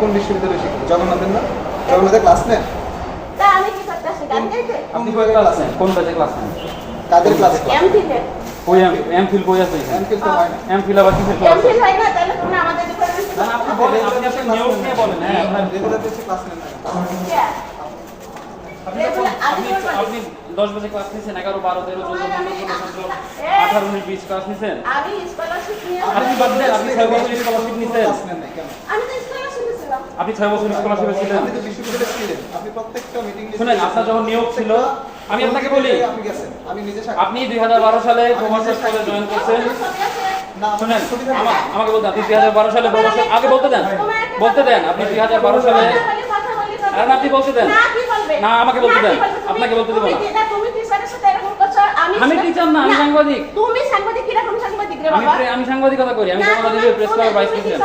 কোন বিশ্ববিদ্যালয়ে শিখেন জগন্নাথের না? জগন্নাথের ক্লাস নেন? তা আমি কি করতে আসি গান গাইতে? আপনি কয় ক্লাস নেন? কোন ব্যাচে ক্লাস নেন? কাদের ক্লাস এম ফিলে এম ফিল কই আছে এখানে। এমফিল তো হয় না। এম ফিল আবার কিসের এম ফিল হয় না তাহলে তুমি আমাদের ডিপার্টমেন্টে না আপনি বলেন আপনি আপনার নিয়োগ নিয়ে বলেন হ্যাঁ আপনার রেগুলার বেসে ক্লাস নেন না আপনি আপনি আপনি দশ বাজে ক্লাস নিয়েছেন এগারো বারো তেরো চোদ্দ পনেরো ষোলো সতেরো আঠারো উনিশ বিশ ক্লাস নিয়েছেন আপনি বাদ দেন আপনি স্কলারশিপ নিয়েছেন আপনি ছয় বছর স্কলারশিপে ছিলেন। আপনি তো বিশ্ববিদ্যালয়ে ছিলেন। আপনি প্রত্যেকটা মিটিং শুনেন আপনার যখন নিয়োগ ছিল আমি আপনাকে বলি আপনি গেছেন। আমি নিজে আপনি দুই হাজার বারো সালে পদে জয়েন করছেন। শুনেন আমাকে বলতে আপনি দুই হাজার বারো সালে প্রবাসের আগে বলতে দেন বলতে দেন আপনি দুই হাজার বারো সালে আর না, আপনি বলতে দেন। না কি বলবে? না, আমাকে বলতে দেন। আপনাকে বলতে দেব না। কি- না, তুমি টিচারের সাথে এরকম করছ আমি আমি teacher না, আমি সাংবাদিক। তুমি সাংবাদিক কীরকম সাংবাদিক রে আমি বাবা প্রে- আমি সাংবাদিকতা করি আমি তুমি- প্রেস ক্লাবের ভাইস প্রেসিডেন্ট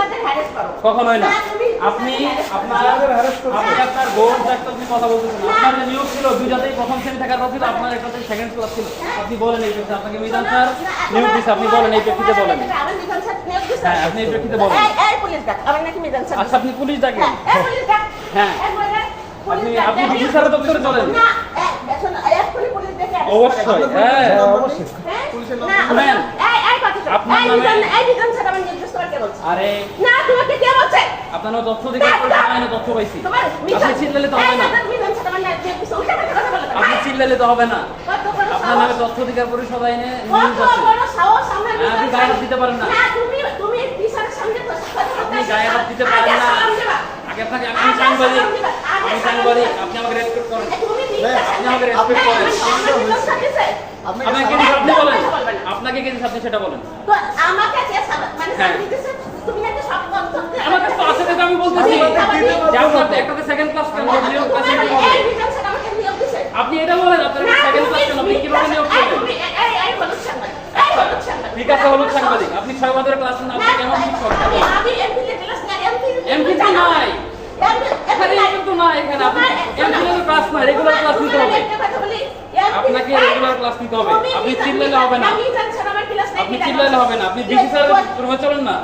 কখনোই না আপনি। আপনার আপনি আপনার গোল একটা আপনি কথা বলতেছেন আপনার যে নিয়োগ ছিল দুইটাতেই প্রথম শ্রেণি থাকার কথা ছিল আপনার একটাতে সেকেন্ড ক্লাস ছিল আপনি বলেন এই প্রেক্ষিতে আপনাকে মিজান স্যার নিয়োগ দিচ্ছে আপনি বলেন এই প্রেক্ষিতে বলেন দিছে। হ্যাঁ, আপনি এই প্রেক্ষিতে বলেন। এই, পুলিশ ডাক, আমার নাকি মিজান স্যার আচ্ছা আপনি পুলিশ ডাকেন হ্যাঁ, এই পুলিশ ডাক। হ্যাঁ। এই বলে, পুলিশ আপনি- আপনি স্যারের দপ্তরে চলেন। না, এই, অবশ্যই হ্যাঁ অবশ্যই হ্যাঁ? পুলিশের না, এই, এই কথা আপনার নামে- এই মিজান স্যার আমার নির্দেশ করে কে বলছে? আরে না, তোমাকে কে বলছে? আপনার তথ্য দিকে আইনে তথ্য পাইছি আপনি চিল্লালে তো হবে না। আপনি চিল্লালে তো হবে না আপনার নামে? তথ্য অধিকার পরিষদ আইনে হ্যাঁ, আপনি গায়ে হাত দিতে পারেন না। না, তুমি তুমি টিচারের সামনে তো কথা বলতে আপনি। গায়ে হাত দিতে আগে পারেন না আগে আপনাকে আমি সাংবাদিক আমি সাংবাদিক আপনি আমাকে রেসপেক্ট করেন। হ্যাঁ, আপনি আমাকে respect করেন। আপনাকে কে আপনি বলেন। আপনাকে কে আপনি সেটা বলেন। তো আমাকে কে মানে হ্যাঁ। তুমি সব আমার কাছে তো আছে দেখে আমি বলতেছি। যে আপনার একটাতে সেকেন্ড ক্লাস কেন? নিয়োগ দিছে। আপনি এটা বলেন আপনার সেকেন্ড ক্লাস কেন? আপনি কীভাবে নিয়োগ হলুদ সাংবাদিক। ঠিক আছে হলুদ সাংবাদিক। আপনি ছয় বছরের ক্লাস আপনি কেমন এমপি ক্লাস না এমপি তো নাই এখানে এমপি তো নাই এখানে আপনি এমপি এর ক্লাস না রেগুলার ক্লাস নিতে হবে আপনাকে রেগুলার ক্লাস নিতে হবে। আপনি চিল্লালে হবে না। আপনি চিল্লালে হবে না। আপনি ডিসি স্যার রুমে চলেন না।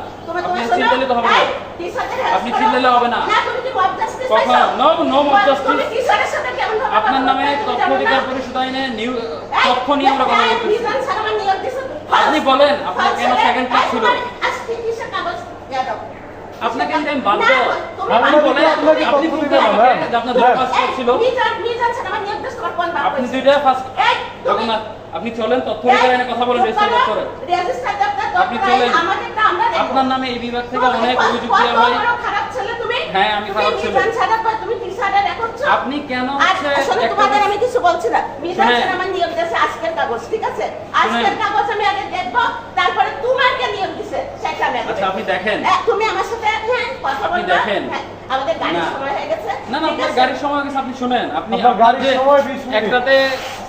আপনি চিল্লালে তো হবে না। আপনি চিল্লালে হবে না। কখন? নো নো মব জাস্টিস আপনার নামে তথ্য অধিকার পরিষদ আইনে নিউ তথ্য নিয়ে আমরা কথা বলতেছি। আপনি বলেন আপনার কেন সেকেন্ড ক্লাস ছিল? আপনাকে আমি বাধ্য আপনি বলেন আপনি বলতে আপনার দুটো পাস ছিল। আপনি দুইটা ফার্স্ট আপনি চলেন তথ্য কথা বলেন রেজিস্টার দপ্তরে। আপনি চলেন। আপনার নামে এই বিভাগ থেকে অনেক অভিযোগ দেওয়া হয়। তুমি? হ্যাঁ, আমি খারাপ ছেলে। আপনি কেন আসলে তোমাদের আমি কিছু বলছি না। মিজান শুনেন। আমার নিয়োগ দিয়েছে আজকের কাগজ ঠিক আছে? আজকের কাগজ আমি আগে দেখব তারপরে তোমাকে নিয়োগ দিছে সেটা আমি আচ্ছা আপনি দেখেন। তুমি আমার সাথে হ্যাঁ কথা দেখেন। হ্যাঁ, আমাদের গাড়ির সময় হয়ে গেছে না না আপনার গাড়ির সময় গেছে আপনি শুনেন। আপনি আপনার আপনার গাড়ির সময় একটাতে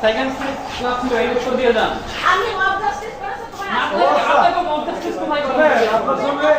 সেকেন্ড ক্লাস ছিল এই উত্তর দিয়ে যান আমি মব জাস্টিস করেছে তোমার আপনাকে- আপনাকে মধ্যস্থ কোথায় কথা শুনেন, আপনার সঙ্গে